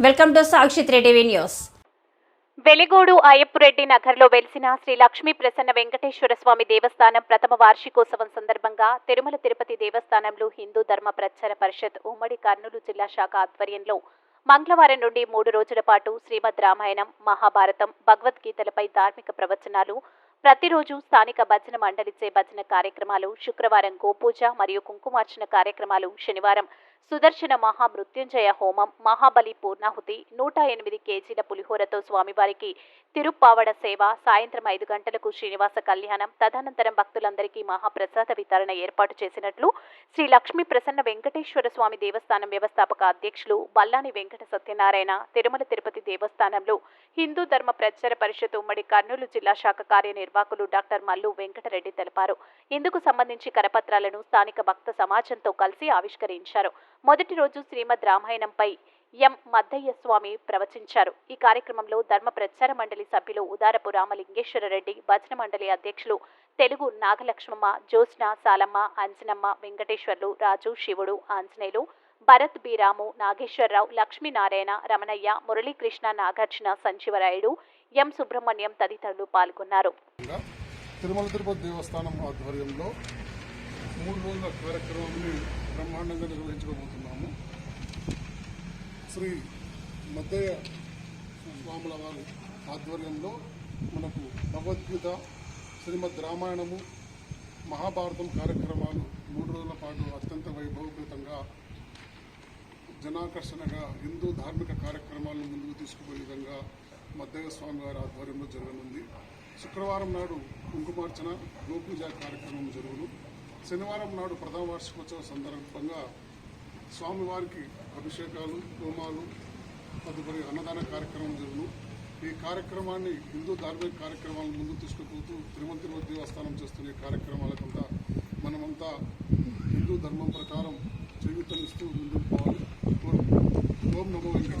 Welcome to Sakshi three news. Veligodu అయ్యప్పురెడ్డి నగర్లో వెలిసిన శ్రీ లక్ష్మీ ప్రసన్న వెంకటేశ్వర స్వామి దేవస్థానం ప్రథమ వార్షికోత్సవం సందర్భంగా తిరుమల తిరుపతి దేవస్థానంలో హిందూ ధర్మ ప్రచార పరిషత్ ఉమ్మడి కర్నూలు జిల్లా శాఖ ఆధ్వర్యంలో మంగళవారం నుండి మూడు రోజుల పాటు శ్రీమద్ రామాయణం మహాభారతం భగవద్గీతలపై ధార్మిక ప్రవచనాలు ప్రతిరోజు స్థానిక భజన మండలిచే భజన కార్యక్రమాలు శుక్రవారం గోపూజ మరియు కుంకుమార్చన కార్యక్రమాలు శనివారం సుదర్శన మహామృత్యుంజయ హోమం మహాబలి పూర్ణాహుతి నూట ఎనిమిది కేజీల పులిహోరతో స్వామివారికి తిరుప్పావడ సేవ సాయంత్రం ఐదు గంటలకు శ్రీనివాస కళ్యాణం తదనంతరం భక్తులందరికీ మహాప్రసాద వితరణ ఏర్పాటు చేసినట్లు శ్రీ లక్ష్మీ ప్రసన్న వెంకటేశ్వర స్వామి దేవస్థానం వ్యవస్థాపక అధ్యక్షులు బల్లాని వెంకట సత్యనారాయణ తిరుమల తిరుపతి దేవస్థానంలో హిందూ ధర్మ ప్రచార పరిషత్ ఉమ్మడి కర్నూలు జిల్లా శాఖ కార్యనిర్వాహకులు డాక్టర్ మల్లు వెంకటరెడ్డి తెలిపారు. ఇందుకు సంబంధించి కరపత్రాలను స్థానిక భక్త సమాజంతో కలిసి ఆవిష్కరించారు. మొదటి రోజు శ్రీమద్ రామాయణంపై ఎం. మద్దయ్య స్వామి ప్రవచించారు. ఈ కార్యక్రమంలో ధర్మ ప్రచార మండలి సభ్యులు ఉదారపు రామలింగేశ్వరరెడ్డి భజన మండలి అధ్యక్షులు తెలుగు నాగలక్ష్మమ్మ జ్యోత్స్న సాలమ్మ అంజనమ్మ వెంకటేశ్వర్లు రాజు శివుడు ఆంజనేయులు భరత్ బీరాము నాగేశ్వరరావు లక్ష్మీనారాయణ రమణయ్య మురళీకృష్ణ నాగార్జున సంజీవరాయుడు ఎం. సుబ్రహ్మణ్యం తదితరులు పాల్గొన్నారు. తిరుమల తిరుపతి దేవస్థానం ఆధ్వర్యంలో మూడు రోజుల కార్యక్రమాన్ని బ్రహ్మాండంగా నిర్వహించుకోబోతున్నాము. శ్రీ మద్దయ్య స్వాముల వారి ఆధ్వర్యంలో మనకు భగవద్గీత శ్రీమద్ రామాయణము మహాభారతం కార్యక్రమాలు మూడు రోజుల పాటు అత్యంత వైభవపేతంగా జనాకర్షణగా హిందూ ధార్మిక కార్యక్రమాలను ముందుకు తీసుకుపోయే విధంగా మద్దయ్య స్వామి వారి ఆధ్వర్యంలో జరగనుంది. శుక్రవారం నాడు కుంకుమార్చన గోపూజ కార్యక్రమం జరుగును శనివారం నాడు ప్రథమ వార్షికోత్సవం సందర్భంగా స్వామివారికి అభిషేకాలు హోమాలు తదుపరి అన్నదాన కార్యక్రమం జరుగును. ఈ కార్యక్రమాన్ని హిందూ ధార్మిక కార్యక్రమాలను ముందు తీసుకుపోతూ తిరుమల తిరుమల దేవస్థానం చేస్తున్న కార్యక్రమాలకంతా మనమంతా హిందూ ధర్మం ప్రకారం జీవితం ఇస్తూ ముందుకు పోవాలి. ఓం నమో వెంకట